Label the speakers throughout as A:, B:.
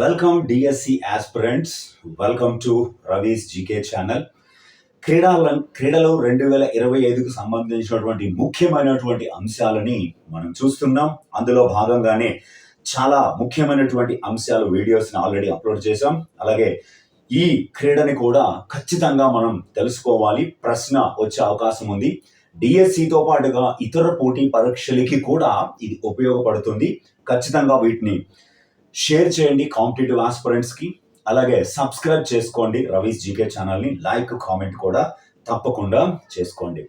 A: Welcome DSC aspirants welcome to Ravi's GK channel క్రీడల క్రీడలో రెండు వేల ఇరవై ఐదుకు సంబంధించినటువంటి ముఖ్యమైనటువంటి అంశాలని మనం చూస్తున్నాం. అందులో భాగంగానే చాలా ముఖ్యమైనటువంటి అంశాలు వీడియోస్ని ఆల్రెడీ అప్లోడ్ చేశాం. అలాగే ఈ క్రీడని కూడా ఖచ్చితంగా మనం తెలుసుకోవాలి. ప్రశ్న వచ్చే అవకాశం ఉంది. డిఎస్సితో పాటుగా ఇతర పోటీ పరీక్షలకి కూడా ఇది ఉపయోగపడుతుంది. ఖచ్చితంగా వీటిని షేర్ చేయండి కాంపిటేటివ్ ఆస్పిరెంట్స్కి అలాగే సబ్స్క్రైబ్ చేసుకోండి రవీస్ జీకే ఛానల్ని లైక్ కామెంట్ కూడా తప్పకుండా చేసుకోండి.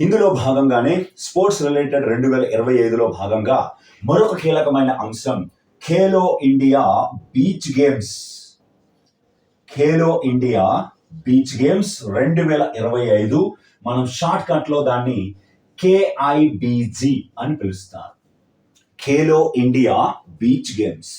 A: ఇందులో భాగంగానే స్పోర్ట్స్ రిలేటెడ్ రెండు వేల ఇరవై ఐదులో భాగంగా మరొక కీలకమైన అంశం Khelo India beach games Khelo India beach games రెండు వేల ఇరవై ఐదు మనం షార్ట్ కట్లో దాన్ని కేఐబిజి అని పిలుస్తారు. Khelo India beach games.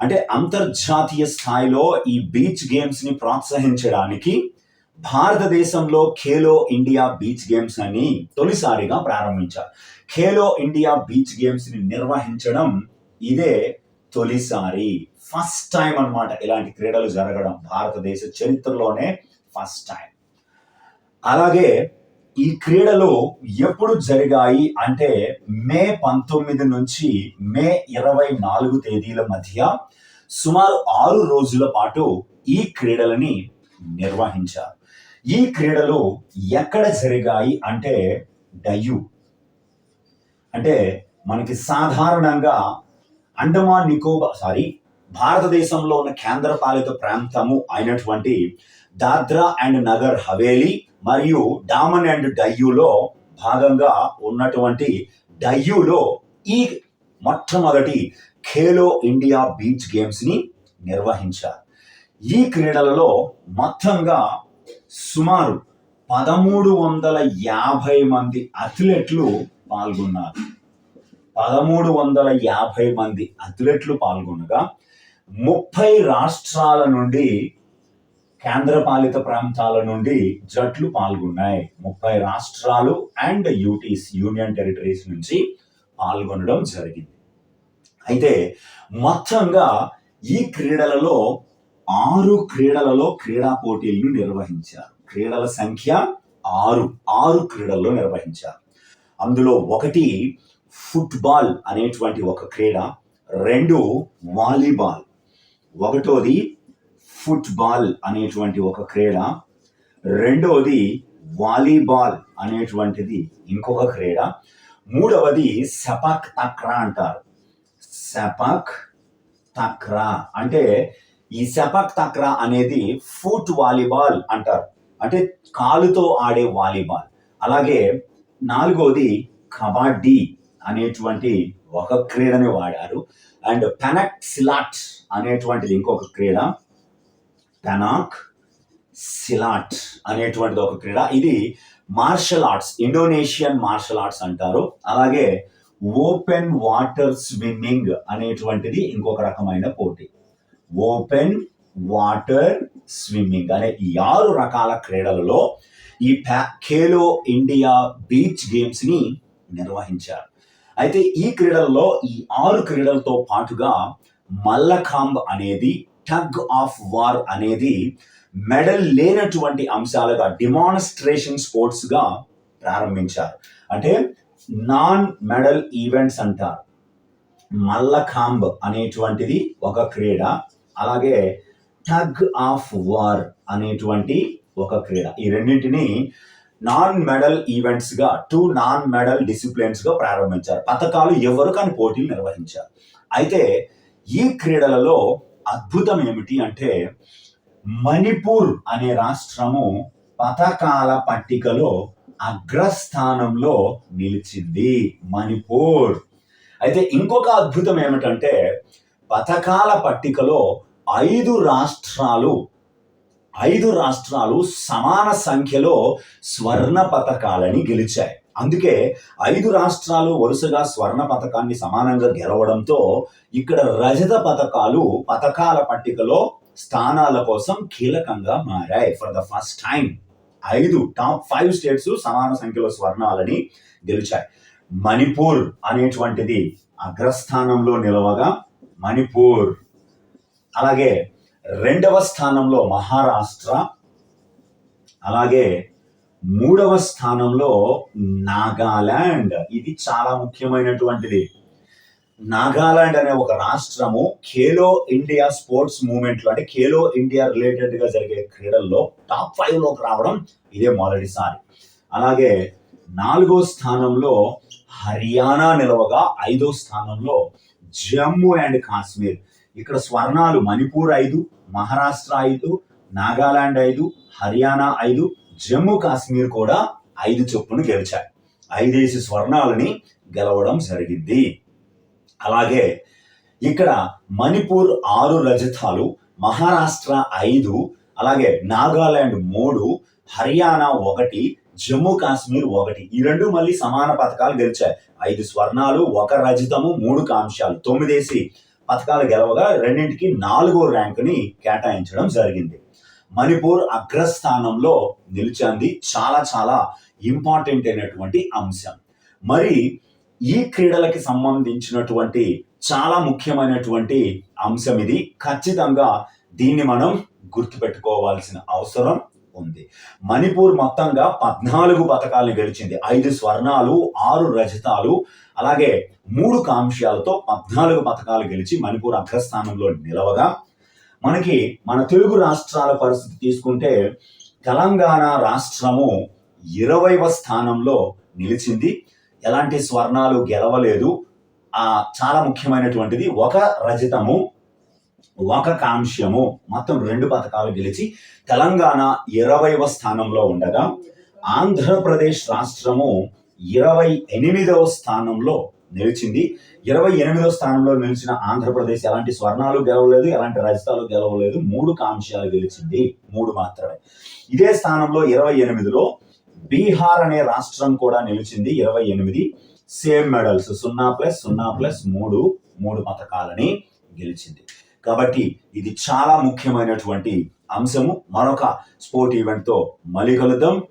A: అంటే అంతర్జాతీయ స్థాయిలో ఈ బీచ్ గేమ్స్ని ప్రోత్సహించడానికి భారతదేశంలో ఖేలో ఇండియా బీచ్ గేమ్స్ అని తొలిసారిగా ప్రారంభించారు. ఖేలో ఇండియా బీచ్ గేమ్స్ని నిర్వహించడం ఇదే తొలిసారి. ఫస్ట్ టైం అన్నమాట ఇలాంటి క్రీడలు జరగడం భారతదేశ చరిత్రలోనే ఫస్ట్ టైం. అలాగే ఈ క్రీడలు ఎప్పుడు జరిగాయి అంటే మే పంతొమ్మిది నుంచి మే ఇరవై నాలుగు తేదీల మధ్య సుమారు ఆరు రోజుల పాటు ఈ క్రీడలని నిర్వహించారు. ఈ క్రీడలు ఎక్కడ జరిగాయి అంటే డయ్యూ. అంటే మనకి సాధారణంగా అండమాన్ నికోబార్ సారీ భారతదేశంలో ఉన్న కేంద్రపాలిత ప్రాంతము అయినటువంటి దాద్రా అండ్ నగర్ హవేలీ మరియు డామన్ అండ్ డయ్యూలో భాగంగా ఉన్నటువంటి డయ్యూలో ఈ మొట్టమొదటి ఖేలో ఇండియా బీచ్ గేమ్స్ని నిర్వహించారు. ఈ క్రీడలలో మొత్తంగా సుమారు పదమూడు వందల యాభై మంది అథ్లెట్లు పాల్గొన్నారు. పదమూడు వందల యాభై మంది అథ్లెట్లు పాల్గొనగా ముప్పై రాష్ట్రాల నుండి కేంద్రపాలిత ప్రాంతాల నుండి జట్లు పాల్గొన్నాయి. ముప్పై రాష్ట్రాలు అండ్ యూటీస్ యూనియన్ టెరిటరీస్ నుంచి పాల్గొనడం జరిగింది. అయితే మొత్తంగా ఈ క్రీడలలో ఆరు క్రీడలలో క్రీడా పోటీలను నిర్వహించారు. క్రీడల సంఖ్య ఆరు ఆరు క్రీడల్లో నిర్వహించారు. అందులో ఒకటి ఫుట్బాల్ అనేటువంటి ఒక క్రీడ రెండు వాలీబాల్ ఒకటోది ఫుట్బాల్ అనేటువంటి ఒక క్రీడ. రెండవది వాలీబాల్ అనేటువంటిది ఇంకొక క్రీడ. మూడవది సెపాక్ తక్రా అంటారు. సెపాక్ తక్రా అంటే ఈ సెపాక్ తక్రా అనేది ఫుట్ వాలీబాల్ అంటారు. అంటే కాలుతో ఆడే వాలీబాల్. అలాగే నాలుగోది కబడ్డీ అనేటువంటి ఒక క్రీడని వాడారు. అండ్ పెనక్ సిలాట్ అనేటువంటిది ఇంకొక క్రీడ. పెనాక్ సిలాట్ అనేటువంటిది ఒక క్రీడ. ఇది martial arts Indonesian martial arts అంటారు. అలాగే ఓపెన్ వాటర్ స్విమ్మింగ్ అనేటువంటిది ఇంకొక రకమైన పోటీ. ఓపెన్ వాటర్ స్విమ్మింగ్ అనే ఈ ఆరు రకాల క్రీడలలో ఈ ఖేలో ఇండియా బీచ్ గేమ్స్ని నిర్వహించారు. అయితే ఈ క్రీడలలో ఈ ఆరు క్రీడలతో పాటుగా మల్లఖాంబ్ అనేది టగ్ ఆఫ్ వార్ అనేది మెడల్ లేనటువంటి అంశాలుగా డిమాన్స్ట్రేషన్ స్పోర్ట్స్గా ప్రారంభించారు. అంటే నాన్ మెడల్ ఈవెంట్స్ అంటారు. మల్లఖాంబ్ అనేటువంటిది ఒక క్రీడ అలాగే టగ్ ఆఫ్ వార్ అనేటువంటి ఒక క్రీడ. ఈ రెండింటిని నాన్ మెడల్ ఈవెంట్స్గా టూ నాన్ మెడల్ డిసిప్లిన్స్గా ప్రారంభించారు. పథకాలు ఎవరు కానీ పోటీలు నిర్వహించారు. అయితే ఈ క్రీడలలో అద్భుతం ఏమిటి అంటే మణిపూర్ అనే రాష్ట్రము పథకాల పట్టికలో అగ్రస్థానంలో నిలిచింది. మణిపూర్. అయితే ఇంకొక అద్భుతం ఏమిటంటే పథకాల పట్టికలో ఐదు రాష్ట్రాలు ఐదు రాష్ట్రాలు సమాన సంఖ్యలో స్వర్ణ పథకాలని గెలిచాయి. అందుకే ఐదు రాష్ట్రాలు వరుసగా స్వర్ణ పథకాన్ని సమానంగా గెలవడంతో ఇక్కడ రజత పథకాలు పథకాల పట్టికలో స్థానాల కోసం కీలకంగా మారాయి. ఫర్ ద ఫస్ట్ టైం ఐదు టాప్ ఫైవ్ స్టేట్స్ సమాన సంఖ్యలో స్వర్ణాలని గెలిచాయి. మణిపూర్ అనేటువంటిది అగ్రస్థానంలో నిలవగా మణిపూర్. అలాగే రెండవ స్థానంలో మహారాష్ట్ర. అలాగే మూడవ స్థానంలో నాగాలాండ్. ఇది చాలా ముఖ్యమైనటువంటిది. నాగాలాండ్ అనే ఒక రాష్ట్రము ఖేలో ఇండియా స్పోర్ట్స్ మూవ్మెంట్ అంటే ఖేలో ఇండియా రిలేటెడ్గా జరిగే క్రీడల్లో టాప్ ఫైవ్లోకి రావడం ఇదే మొదటిసారి. అలాగే నాలుగో స్థానంలో హర్యానా నిలవగా ఐదో స్థానంలో జమ్మూ అండ్ కాశ్మీర్. ఇక్కడ స్వర్ణాలు మణిపూర్ ఐదు మహారాష్ట్ర ఐదు నాగాలాండ్ ఐదు హర్యానా ఐదు జమ్మూ కాశ్మీర్ కూడా ఐదు చొప్పున గెలిచాయి. ఐదేసి స్వర్ణాలని గెలవడం జరిగింది. అలాగే ఇక్కడ మణిపూర్ ఆరు రజతాలు మహారాష్ట్ర ఐదు అలాగే నాగాలాండ్ మూడు హర్యానా ఒకటి జమ్మూ కాశ్మీర్ ఒకటి. ఈ రెండు మళ్ళీ సమాన పథకాలు గెలిచాయి. ఐదు స్వర్ణాలు ఒక రజితము మూడు కాంశాలు తొమ్మిదేసి పథకాలు గెలవగా రెండింటికి నాలుగో ర్యాంకుని కేటాయించడం జరిగింది. మణిపూర్ అగ్రస్థానంలో నిలిచింది చాలా చాలా ఇంపార్టెంట్ అయినటువంటి అంశం. మరి ఈ క్రీడలకి సంబంధించినటువంటి చాలా ముఖ్యమైనటువంటి అంశం ఇది. ఖచ్చితంగా దీన్ని మనం గుర్తుపెట్టుకోవాల్సిన అవసరం ఉంది. మణిపూర్ మొత్తంగా పద్నాలుగు పథకాలను గెలిచింది. ఐదు స్వర్ణాలు ఆరు రజతాలు అలాగే మూడు కాంశాలతో పద్నాలుగు పథకాలు గెలిచి మణిపూర్ అగ్రస్థానంలో నిలవగా మనకి మన తెలుగు రాష్ట్రాల పరిస్థితి తీసుకుంటే తెలంగాణ రాష్ట్రము ఇరవైవ స్థానంలో నిలిచింది. ఎలాంటి స్వర్ణాలు గెలవలేదు. ఆ చాలా ముఖ్యమైనటువంటిది ఒక రజతము ఒక కాంక్ష్యము మొత్తం రెండు పథకాలు గెలిచి తెలంగాణ ఇరవైవ స్థానంలో ఉండగా ఆంధ్రప్రదేశ్ రాష్ట్రము ఇరవై ఎనిమిదవ స్థానంలో నిలిచింది. ఇరవై ఎనిమిదో స్థానంలో నిలిచిన ఆంధ్రప్రదేశ్ ఎలాంటి స్వర్ణాలు గెలవలేదు ఎలాంటి రజతాలు గెలవలేదు మూడు కాంశాలు గెలిచింది మూడు మాత్రమే. ఇదే స్థానంలో ఇరవై ఎనిమిదిలో బీహార్ అనే రాష్ట్రం కూడా నిలిచింది ఇరవై ఎనిమిది. సేమ్ మెడల్స్ సున్నా ప్లస్ సున్నా ప్లస్ మూడు మూడు పథకాలని గెలిచింది. కాబట్టి ఇది చాలా ముఖ్యమైనటువంటి అంశము. మరొక స్పోర్ట్ ఈవెంట్తో మళ్ళీ కలుద్దాం.